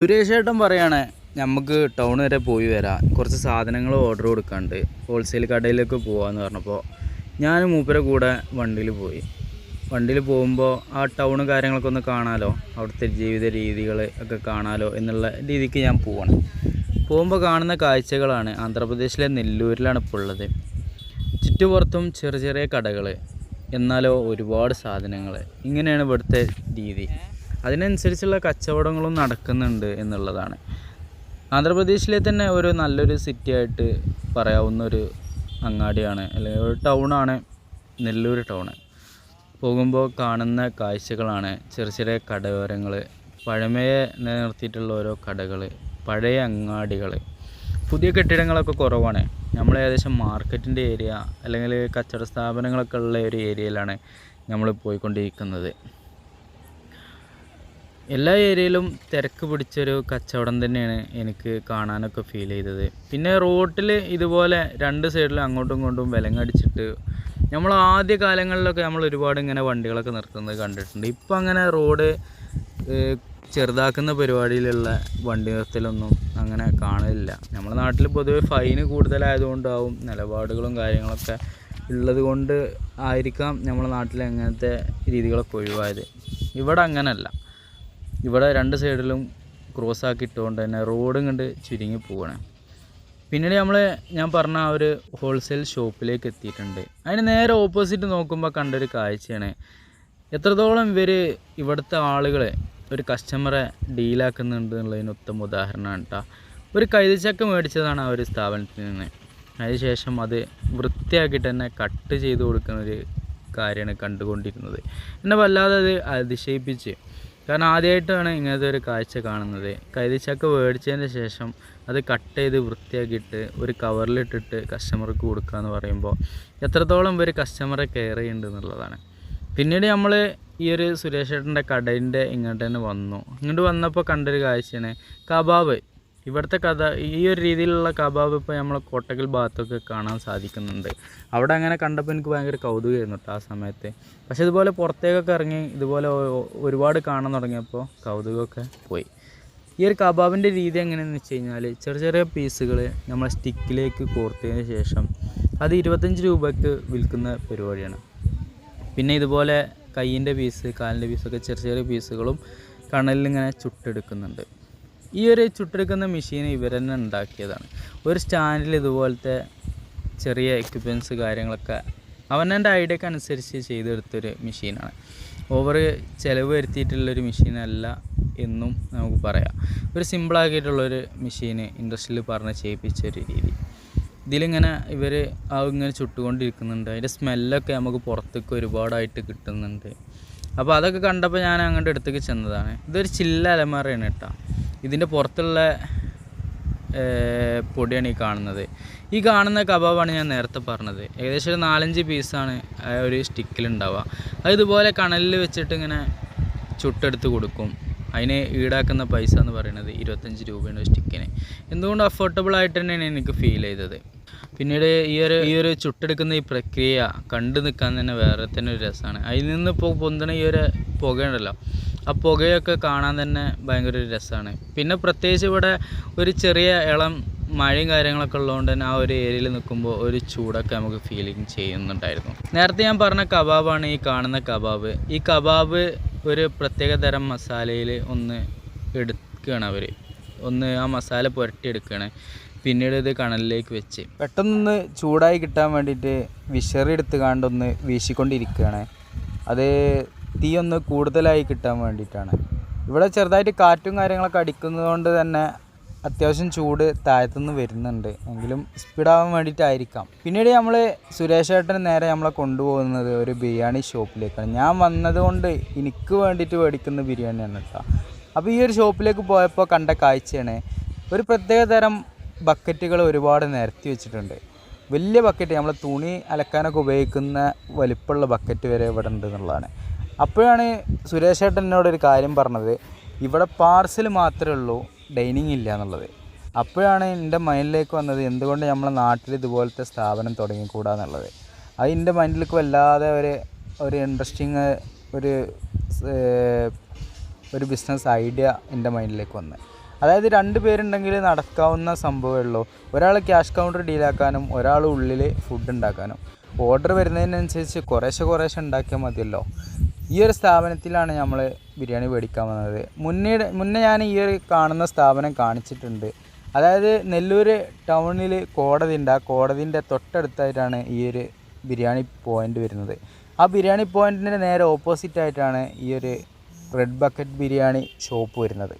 സുരേഷ് ഏട്ടൻ പറയാണ് നമുക്ക് ടൗൺ വരെ പോയി വരാം. കുറച്ച് സാധനങ്ങൾ ഓർഡർ കൊടുക്കാണ്ട് ഹോൾസെയിൽ കടയിലേക്ക് പോകാമെന്ന് പറഞ്ഞപ്പോൾ ഞാൻ മൂപ്പരെ കൂടെ വണ്ടിയിൽ പോയി. വണ്ടിയിൽ പോകുമ്പോൾ ആ ടൗൺ കാര്യങ്ങളൊക്കെ ഒന്ന് കാണാലോ. അവിടുത്തെ ജീവിത രീതികൾ ഒക്കെ കാണാലോ എന്നുള്ള രീതിക്ക് ഞാൻ പോവാണ്. പോകുമ്പോൾ കാണുന്ന കാഴ്ചകളാണ് ആന്ധ്രാപ്രദേശിലെ നെല്ലൂരിലാണ് ഇപ്പോൾ ഉള്ളത്. ചുറ്റുപുറത്തും ചെറിയ ചെറിയ കടകൾ എന്നാലോ ഒരുപാട് സാധനങ്ങൾ ഇങ്ങനെയാണ് ഇവിടുത്തെ രീതി. അതിനനുസരിച്ചുള്ള കച്ചവടങ്ങളും നടക്കുന്നുണ്ട് എന്നുള്ളതാണ്. ആന്ധ്രാപ്രദേശിലെ തന്നെ ഒരു നല്ലൊരു സിറ്റി ആയിട്ട് പറയാവുന്ന ഒരു അങ്ങാടിയാണ് അല്ലെങ്കിൽ ഒരു ടൗണാണ് നെല്ലൂർ ടൗണ് പോകുമ്പോൾ കാണുന്ന കാഴ്ചകളാണ് ചെറിയ ചെറിയ കടയോരങ്ങൾ പഴമയെ നിലനിർത്തിയിട്ടുള്ള ഓരോ കടകൾ പഴയ അങ്ങാടികൾ പുതിയ കെട്ടിടങ്ങളൊക്കെ കുറവാണ്. നമ്മൾ ഏകദേശം മാർക്കറ്റിന്റെ ഏരിയ അല്ലെങ്കിൽ കച്ചവട സ്ഥാപനങ്ങളൊക്കെ ഉള്ള ഒരു ഏരിയയിലാണ് നമ്മൾ പോയിക്കൊണ്ടിരിക്കുന്നത്. എല്ലാ ഏരിയയിലും തിരക്ക് പിടിച്ചൊരു കച്ചവടം തന്നെയാണ് എനിക്ക് കാണാനൊക്കെ ഫീൽ ചെയ്തത്. പിന്നെ റോട്ടിൽ ഇതുപോലെ രണ്ട് സൈഡിലും അങ്ങോട്ടും ഇങ്ങോട്ടും വിലങ്ങടിച്ചിട്ട് നമ്മൾ ആദ്യ കാലങ്ങളിലൊക്കെ നമ്മൾ ഒരുപാട് ഇങ്ങനെ വണ്ടികളൊക്കെ നിർത്തുന്നത് കണ്ടിട്ടുണ്ട്. ഇപ്പം അങ്ങനെ റോഡ് ചെറുതാക്കുന്ന പരിപാടിയിലുള്ള വണ്ടി നിർത്തലൊന്നും അങ്ങനെ കാണലില്ല. നമ്മുടെ നാട്ടിൽ പൊതുവെ ഫൈന് കൂടുതലായതുകൊണ്ടാവും നിലപാടുകളും കാര്യങ്ങളൊക്കെ ഉള്ളത് കൊണ്ട് ആയിരിക്കാം നമ്മുടെ നാട്ടിൽ അങ്ങനത്തെ രീതികളൊക്കെ ഒഴിവായത്. ഇവിടെ അങ്ങനല്ല. ഇവിടെ രണ്ട് സൈഡിലും ക്രോസ് ആക്കി ഇട്ടുകൊണ്ട് തന്നെ റോഡും കണ്ട് ചുരുങ്ങി പോവാണ്. പിന്നീട് നമ്മൾ ഞാൻ പറഞ്ഞ ആ ഒരു ഹോൾസെയിൽ ഷോപ്പിലേക്ക് എത്തിയിട്ടുണ്ട്. അതിന് നേരെ ഓപ്പോസിറ്റ് നോക്കുമ്പോൾ കണ്ടൊരു കാഴ്ചയാണ്. എത്രത്തോളം ഇവർ ഇവിടുത്തെ ആളുകളെ ഒരു കസ്റ്റമറെ ഡീലാക്കുന്നുണ്ട് എന്നുള്ളതിന് ഉത്തമ ഉദാഹരണമാണ് കേട്ടോ ഒരു കൈതച്ചക്ക മേടിച്ചതാണ് ആ ഒരു സ്ഥാപനത്തിൽ നിന്ന്. അതിനുശേഷം അത് വൃത്തിയാക്കിയിട്ട് തന്നെ കട്ട് ചെയ്ത് കൊടുക്കുന്നൊരു കാര്യമാണ് കണ്ടുകൊണ്ടിരുന്നത്. എന്നെ വല്ലാതെ അത് അതിശയിപ്പിച്ച്. കാരണം ആദ്യമായിട്ടാണ് ഇങ്ങനത്തെ ഒരു കാഴ്ച കാണുന്നത്. കൈതച്ചക്ക മേടിച്ചതിന് ശേഷം അത് കട്ട് ചെയ്ത് വൃത്തിയാക്കിയിട്ട് ഒരു കവറിലിട്ടിട്ട് കസ്റ്റമർക്ക് കൊടുക്കുക എന്ന് പറയുമ്പോൾ എത്രത്തോളം ഇവർ കസ്റ്റമറെ കെയർ ചെയ്യുന്നുണ്ട് എന്നുള്ളതാണ്. പിന്നീട് നമ്മൾ ഈ ഒരു സുരേഷ് ചേട്ടന്റെ കടയിന്റെ ഇങ്ങോട്ട് തന്നെ വന്നു. ഇങ്ങോട്ട് വന്നപ്പോൾ കണ്ടൊരു കാഴ്ചയാണ് കബാബ്. ഇവിടുത്തെ കഥ ഈ ഒരു രീതിയിലുള്ള കബാബ് ഇപ്പോൾ നമ്മളെ കോട്ടക്കൽ ഭാഗത്തൊക്കെ കാണാൻ സാധിക്കുന്നുണ്ട്. അവിടെ അങ്ങനെ കണ്ടപ്പോൾ എനിക്ക് ഭയങ്കര കൗതുകമായിരുന്നു കേട്ടോ ആ സമയത്ത്. പക്ഷെ ഇതുപോലെ പുറത്തേക്കൊക്കെ ഇറങ്ങി ഇതുപോലെ ഒരുപാട് കാണാൻ തുടങ്ങിയപ്പോൾ കൗതുകമൊക്കെ പോയി. ഈ ഒരു കബാബിന്റെ രീതി എങ്ങനെയാണെന്ന് വെച്ച് കഴിഞ്ഞാൽ ചെറിയ ചെറിയ പീസുകൾ നമ്മൾ സ്റ്റിക്കിലേക്ക് കോർത്തതിന് ശേഷം അത് ഇരുപത്തഞ്ച് രൂപയ്ക്ക് വിൽക്കുന്ന പരിപാടിയാണ്. പിന്നെ ഇതുപോലെ കയ്യിന്റെ പീസ് കാലിന്റെ പീസൊക്കെ ചെറിയ ചെറിയ പീസുകളും കണലിൽ ഇങ്ങനെ ചുട്ടെടുക്കുന്നുണ്ട്. ഈ ഒരു ചുട്ടെടുക്കുന്ന മെഷീൻ ഇവർ തന്നെ ഉണ്ടാക്കിയതാണ്. ഒരു സ്റ്റാൻഡിൽ ഇതുപോലത്തെ ചെറിയ എക്യുപ്മെന്റ്സ് കാര്യങ്ങളൊക്കെ അവനെന്റെ ഐഡിയക്ക് അനുസരിച്ച് ചെയ്തെടുത്തൊരു മെഷീനാണ്. ഓവർ ചിലവ് വരുത്തിയിട്ടുള്ളൊരു മെഷീനല്ല എന്നും നമുക്ക് പറയാം. ഒരു സിമ്പിളാക്കിയിട്ടുള്ളൊരു മെഷീന് ഇൻഡസ്ട്രിയിൽ പറഞ്ഞ് ചെയ്യിപ്പിച്ച ഒരു രീതി. ഇതിലിങ്ങനെ ഇവർ ആ ഇങ്ങനെ ചുട്ടുകൊണ്ടിരിക്കുന്നുണ്ട്. അതിന്റെ സ്മെല്ലൊക്കെ നമുക്ക് പുറത്തേക്ക് ഒരുപാടായിട്ട് കിട്ടുന്നുണ്ട്. അപ്പോൾ അതൊക്കെ കണ്ടപ്പോൾ ഞാൻ അങ്ങോട്ട് അടുത്തേക്ക് ചെന്നതാണ്. ഇതൊരു ചില്ല അലമാറയാണ് കേട്ടോ. ഇതിന്റെ പുറത്തുള്ള പൊടിയാണ് ഈ കാണുന്നത്. ഈ കാണുന്ന കബാബാണ് ഞാൻ നേരത്തെ പറഞ്ഞത്. ഏകദേശം ഒരു നാലഞ്ച് പീസാണ് ഒരു സ്റ്റിക്കിലുണ്ടാവുക. അത് ഇതുപോലെ കണലിൽ വെച്ചിട്ട് ഇങ്ങനെ ചുട്ടെടുത്ത് കൊടുക്കും. അതിന് ഈടാക്കുന്ന പൈസ എന്ന് പറയുന്നത് ഇരുപത്തഞ്ച് രൂപയാണ് സ്റ്റിക്കിന്. എന്തുകൊണ്ട് അഫോർഡബിൾ ആയിട്ട് തന്നെയാണ് എനിക്ക് ഫീൽ ചെയ്തത്. പിന്നീട് ഈ ഒരു ഈ ഒരു ചുട്ടെടുക്കുന്ന ഈ പ്രക്രിയ കണ്ടു നിൽക്കാൻ തന്നെ വേറെ തന്നെ ഒരു രസമാണ്. അതിൽ നിന്ന് ഇപ്പോൾ പൊന്തണ ഈ ഒരു പുകയുണ്ടല്ലോ ആ പുകയൊക്കെ കാണാൻ തന്നെ ഭയങ്കര ഒരു രസമാണ്. പിന്നെ പ്രത്യേകിച്ച് ഇവിടെ ഒരു ചെറിയ ഇളം മഴയും കാര്യങ്ങളൊക്കെ ഉള്ളതുകൊണ്ട് തന്നെ ആ ഒരു ഏരിയയിൽ നിൽക്കുമ്പോൾ ഒരു ചൂടൊക്കെ നമുക്ക് ഫീലിംഗ് ചെയ്യുന്നുണ്ടായിരുന്നു. നേരത്തെ ഞാൻ പറഞ്ഞ കബാബാണ് ഈ കാണുന്ന കബാബ്. ഈ കബാബ് ഒരു പ്രത്യേക തരം മസാലയിൽ ഒന്ന് എടുക്കുകയാണ് അവർ ഒന്ന് ആ മസാല പുരട്ടിയെടുക്കുകയാണ്. പിന്നീട് ഇത് കണലിലേക്ക് വെച്ച്. പെട്ടെന്നൊന്ന് ചൂടായി കിട്ടാൻ വേണ്ടിയിട്ട് വിഷറി എടുത്ത് കാണ്ടൊന്ന് വീശിക്കൊണ്ടിരിക്കുകയാണ്. അത് തീ ഒന്ന് കൂടുതലായി കിട്ടാൻ വേണ്ടിയിട്ടാണ്. ഇവിടെ ചെറുതായിട്ട് കാറ്റും കാര്യങ്ങളൊക്കെ അടിക്കുന്നതുകൊണ്ട് തന്നെ അത്യാവശ്യം ചൂട് താഴത്തുനിന്ന് വരുന്നുണ്ട്. എങ്കിലും സ്പീഡാവാൻ വേണ്ടിയിട്ടായിരിക്കാം. പിന്നീട് നമ്മൾ സുരേഷ് ഏട്ടൻ നേരെ നമ്മളെ കൊണ്ടുപോകുന്നത് ഒരു ബിരിയാണി ഷോപ്പിലേക്കാണ്. ഞാൻ വന്നതുകൊണ്ട് എനിക്ക് വേണ്ടിയിട്ട് മേടിക്കുന്ന ബിരിയാണിയാണ് കേട്ടോ. അപ്പോൾ ഈ ഒരു ഷോപ്പിലേക്ക് പോയപ്പോൾ കണ്ട കാഴ്ചയാണ് ഒരു പ്രത്യേക തരം ബക്കറ്റുകൾ ഒരുപാട് നിരത്തി വെച്ചിട്ടുണ്ട്. വലിയ ബക്കറ്റ് നമ്മൾ തുണി അലക്കാനൊക്കെ ഉപയോഗിക്കുന്ന വലിപ്പമുള്ള ബക്കറ്റ് വരെ ഇവിടെ ഉണ്ട് എന്നുള്ളതാണ്. അപ്പോഴാണ് സുരേഷ് ഏട്ടൻ എന്നോട് ഒരു കാര്യം പറഞ്ഞത്. ഇവിടെ പാർസൽ മാത്രമേ ഉള്ളൂ ഡൈനിങ് ഇല്ല എന്നുള്ളത്. അപ്പോഴാണ് എന്റെ മൈൻഡിലേക്ക് വന്നത് എന്തുകൊണ്ട് നമ്മളെ നാട്ടിൽ ഇതുപോലത്തെ സ്ഥാപനം തുടങ്ങിക്കൂടാ എന്നുള്ളത്. അത് എന്റെ മൈൻഡിലേക്ക് വല്ലാതെ ഒരു ഒരു ഇൻട്രസ്റ്റിങ് ഒരു ഒരു ബിസിനസ് ഐഡിയ എന്റെ മൈൻഡിലേക്ക് വന്ന്. അതായത് രണ്ട് പേരുണ്ടെങ്കിൽ നടക്കാവുന്ന സംഭവമേ ഉള്ളൂ. ഒരാൾ ക്യാഷ് കൗണ്ടർ ഡീലാക്കാനും ഒരാൾ ഉള്ളിൽ ഫുഡ് ഉണ്ടാക്കാനും. ഓർഡർ വരുന്നതിനനുസരിച്ച് കുറേശ്ശെ കുറേശ്ശെ ഉണ്ടാക്കിയാൽ മതിയല്ലോ. ഈ ഒരു സ്ഥാപനത്തിലാണ് നമ്മൾ ബിരിയാണി മേടിക്കാൻ വന്നത്. മുന്നേ മുന്നേ ഞാൻ ഈ ഒരു കാണുന്ന സ്ഥാപനം കാണിച്ചിട്ടുണ്ട്. അതായത് നെല്ലൂർ ടൗണിൽ കോടതി ഉണ്ട് ആ കോടതിന്റെ തൊട്ടടുത്തായിട്ടാണ് ഈ ഒരു ബിരിയാണി പോയിന്റ് വരുന്നത്. ആ ബിരിയാണി പോയിന്റിന്റെ നേരെ ഓപ്പോസിറ്റ് ആയിട്ടാണ് ഈ ഒരു റെഡ് ബക്കറ്റ് ബിരിയാണി ഷോപ്പ് വരുന്നത്.